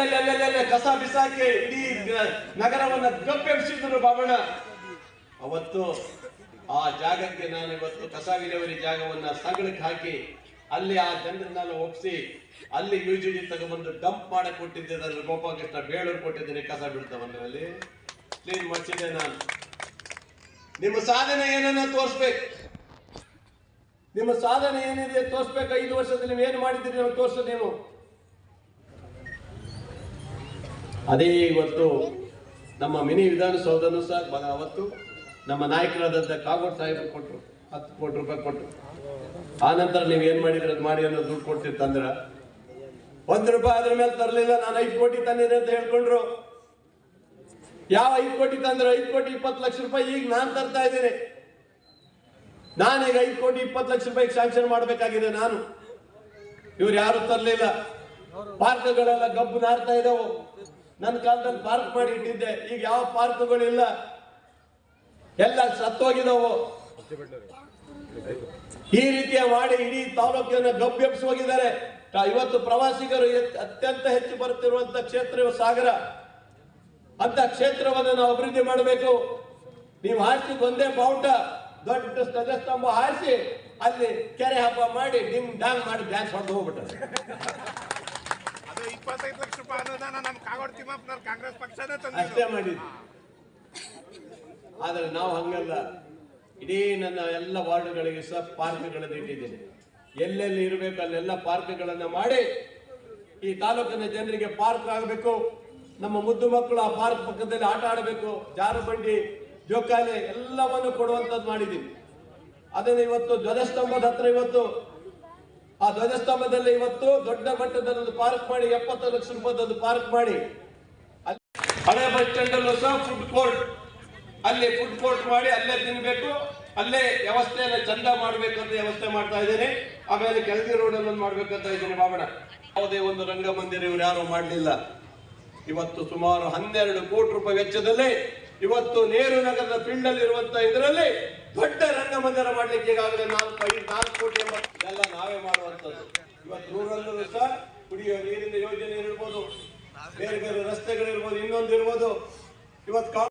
ಅಲ್ಲೆಲ್ಲೆಲ್ಲೆಲ್ಲೆ ಕಸ ಬಿಸಾಕಿ ಇಡೀ ನಗರವನ್ನ ಗಪ್ಪೆಬ್ಸಿದ್ರು ಬಾಬಣ್ಣ. ಅವತ್ತು ಆ ಜಾಗಕ್ಕೆ ನಾನು ಇವತ್ತು ಕಸ ವಿಲೇವರಿ ಜಾಗವನ್ನ ಸಗಣಕ್ಕೆ ಹಾಕಿ ಅಲ್ಲಿ ಆ ಜನರನ್ನೆಲ್ಲ ಒಪ್ಸಿ, ಅಲ್ಲಿ ಯು ಜಿ ಡಿ ತಗೊಂಡ್ಬಂದು ಡಂಪ್ ಮಾಡಕ್ ಕೊಟ್ಟಿದ್ದೆ ಗೋಪಾಲಕೃಷ್ಣ ಬೇಳೂರು ಕೊಟ್ಟಿದ್ದೇನೆ, ಕಸ ಬೀಳ್ತಾವಲ್ಲ ಕ್ಲೀನ್ ಮಾಡಿಸಿದ್ದೆ ನಾನು? ನಿಮ್ಮ ಸಾಧನೆ ಏನನ್ನ ತೋರಿಸ್ಬೇಕು. ನಿಮ್ಮ ಸಾಧನೆ ಏನಿದೆ ತೋರಿಸ್ಬೇಕು, ಐದು ವರ್ಷದಲ್ಲಿ ನೀವು ಏನು ಮಾಡಿದ್ದೀರಿ ನಾವು ತೋರಿಸೋದು ನೀವು. ಅದೇ ಇವತ್ತು ನಮ್ಮ ಮಿನಿ ವಿಧಾನಸೌಧನು ಸಹ ಅವತ್ತು ನಮ್ಮ ನಾಯಕರಾದಂಥ ಕಾಗೋಡ್ ಸಾಹೇಬರು ಕೊಟ್ಟರು ಹತ್ತು ಕೋಟಿ ರೂಪಾಯಿ ಕೊಟ್ಟರು ಆ ನಂತರ ನೀವು ಏನು ಮಾಡಿದ್ರೆ? ಅದು ಮಾಡಿ ಅನ್ನೋ ದುಡ್ಡು ಕೊಡ್ತೀರಿ ತಂದ್ರೆ. ಒಂದು ರೂಪಾಯಿ ಅದ್ರ ಮೇಲೆ ತರಲಿಲ್ಲ, ನಾನು ಐದು ಕೋಟಿ ತಂದಿದೆ ಅಂತ ಹೇಳ್ಕೊಂಡ್ರು. ಯಾವ ಐದು ಕೋಟಿ ತಂದ್ರೆ? ಐದು ಕೋಟಿ ಇಪ್ಪತ್ತು ಲಕ್ಷ ರೂಪಾಯಿ ಈಗ ನಾನು ತರ್ತಾ ಇದ್ದೀನಿ. ನಾನೀಗ ಐದು ಕೋಟಿ ಇಪ್ಪತ್ತು ಲಕ್ಷ ರೂಪಾಯಿ ಸ್ಯಾಂಕ್ಷನ್ ಮಾಡಬೇಕಾಗಿದೆ ನಾನು. ಇವ್ರು ಯಾರು ತರಲಿಲ್ಲ. ಪಾರ್ಕ್ಗಳೆಲ್ಲ ಗಬ್ಬು ನಾರ್ತಾ ಇದಾವು. ನನ್ನ ಕಾಲದಲ್ಲಿ ಪಾರ್ಕ್ ಮಾಡಿ ಇಟ್ಟಿದ್ದೆ. ಈಗ ಯಾವ ಪಾರ್ಕ್ಗಳಿಲ್ಲ. ಎಲ್ಲ ಸತ್ತೋಗಿದವು. ಈ ರೀತಿಯ ಮಾಡಿ ಇಡೀ ತಾಲೂಕಿನ ಗಬ್ಬೆಬ್ಸಿ ಹೋಗಿದ್ದಾರೆ. ಇವತ್ತು ಪ್ರವಾಸಿಗರು ಅತ್ಯಂತ ಹೆಚ್ಚು ಬರುತ್ತಿರುವಂತ ಕ್ಷೇತ್ರ ಸಾಗರ. ಅಂತ ಕ್ಷೇತ್ರವನ್ನು ನಾವು ಅಭಿವೃದ್ಧಿ ಮಾಡಬೇಕು. ನೀವು ಹಾರಿಸಿ ಒಂದೇ ಬಾವುಟ ದೊಡ್ಡ ಧ್ವಜಸ್ತಂಭ ಹಾರಿಸಿ ಅಲ್ಲಿ ಕೆರೆ ಹಬ್ಬ ಮಾಡಿ, ಡಿಮ್ ಡ್ಯಾಂಗ್ ಮಾಡಿ ಡ್ಯಾನ್ಸ್ ಹೊಡೆದು ಹೋಗ್ಬಿಟ್ಟಾರೆ ಅದು ಇಪ್ಪತ್ತೈದು ಲಕ್ಷ ರೂಪಾಯಿ ಅನುದಾನ ನಮ್ಮ ಕಾಗೋಡ್ ಕಾಂಗ್ರೆಸ್ ಪಕ್ಷನೇ ಅಷ್ಟೇ ಆದರೆ ನಾವು ಹಂಗಲ್ಲ. ಇಡೀ ನನ್ನ ಎಲ್ಲ ವಾರ್ಡ್ಗಳಿಗೆ ಸಹ ಪಾರ್ಕ್ಗಳನ್ನು ಇಟ್ಟಿದ್ದೇನೆ. ಎಲ್ಲೆಲ್ಲಿ ಇರಬೇಕು ಅಲ್ಲೆಲ್ಲ ಪಾರ್ಕ್ಗಳನ್ನು ಮಾಡಿ ಈ ತಾಲೂಕಿನ ಜನರಿಗೆ ಪಾರ್ಕ್ ಆಗಬೇಕು. ನಮ್ಮ ಮುದ್ದು ಮಕ್ಕಳು ಆ ಪಾರ್ಕ್ ಪಕ್ಕದಲ್ಲಿ ಆಟ ಆಡಬೇಕು. ಜಾರುಬಂಡಿ, ಜೋಕಾಲಿ ಎಲ್ಲವನ್ನು ಕೊಡುವಂಥದ್ದು ಮಾಡಿದ್ದೀನಿ. ಅದನ್ನು ಇವತ್ತು ಧ್ವಜಸ್ತಂಭದ ಹತ್ರ ಇವತ್ತು ಆ ಧ್ವಜಸ್ತಂಭದಲ್ಲಿ ಇವತ್ತು ದೊಡ್ಡ ಮಟ್ಟದ ಪಾರ್ಕ್ ಮಾಡಿ, ಎಪ್ಪತ್ತು ಲಕ್ಷ ರೂಪಾಯಿ ಪಾರ್ಕ್ ಮಾಡಿ. ಹಳೆ ಬಸ್ ಸ್ಟ್ಯಾಂಡ್ ಅಲ್ಲೂ ಸಹ ಫುಡ್ ಕೋರ್ಟ್ ಅಲ್ಲಿ ಫುಡ್ ಕೋರ್ಟ್ ಮಾಡಿ, ಅಲ್ಲೇ ತಿನ್ಬೇಕು, ಅಲ್ಲೇ ವ್ಯವಸ್ಥೆಯನ್ನು ಚಂದ ಮಾಡ್ಬೇಕಂತ ವ್ಯವಸ್ಥೆ ಮಾಡ್ತಾ ಇದ್ದೇನೆ. ಆಮೇಲೆ ಕೆಳದಿ ರೋಡ್ ಅಲ್ಲಿ ಮಾಡ್ಬೇಕಂತ ಇದ್ದೀನಿ ಬಾಬಣ ಯಾವುದೇ ಒಂದು ರಂಗಮಂದಿರ ಇವ್ರು ಯಾರು ಮಾಡಲಿಲ್ಲ. ಇವತ್ತು ಸುಮಾರು ಹನ್ನೆರಡು ಕೋಟಿ ರೂಪಾಯಿ ವೆಚ್ಚದಲ್ಲಿ ಇವತ್ತು ನೇರು ನಗರದ ಫೀಲ್ಡ್ ಅಲ್ಲಿ ಇದರಲ್ಲಿ ದೊಡ್ಡ ರಂಗಮಂದಿರ ಮಾಡ್ಲಿಕ್ಕೆ ಈಗಾಗಲೇ ನಾಲ್ಕು ಐದು, ನಾಲ್ಕು ಎಂಬತ್ತು ಎಲ್ಲ ನಾವೇ ಮಾಡುವಂತದ್ದು ಇವತ್ತು ರೂರಲ್ಲೂ ಸಹ ಕುಡಿಯುವ ನೀರಿನ ಯೋಜನೆ ಇರ್ಬೋದು ಬೇರೆ ಬೇರೆ ರಸ್ತೆಗಳಿರ್ಬೋದು ಇನ್ನೊಂದು ಇರ್ಬೋದು ಇವತ್ತು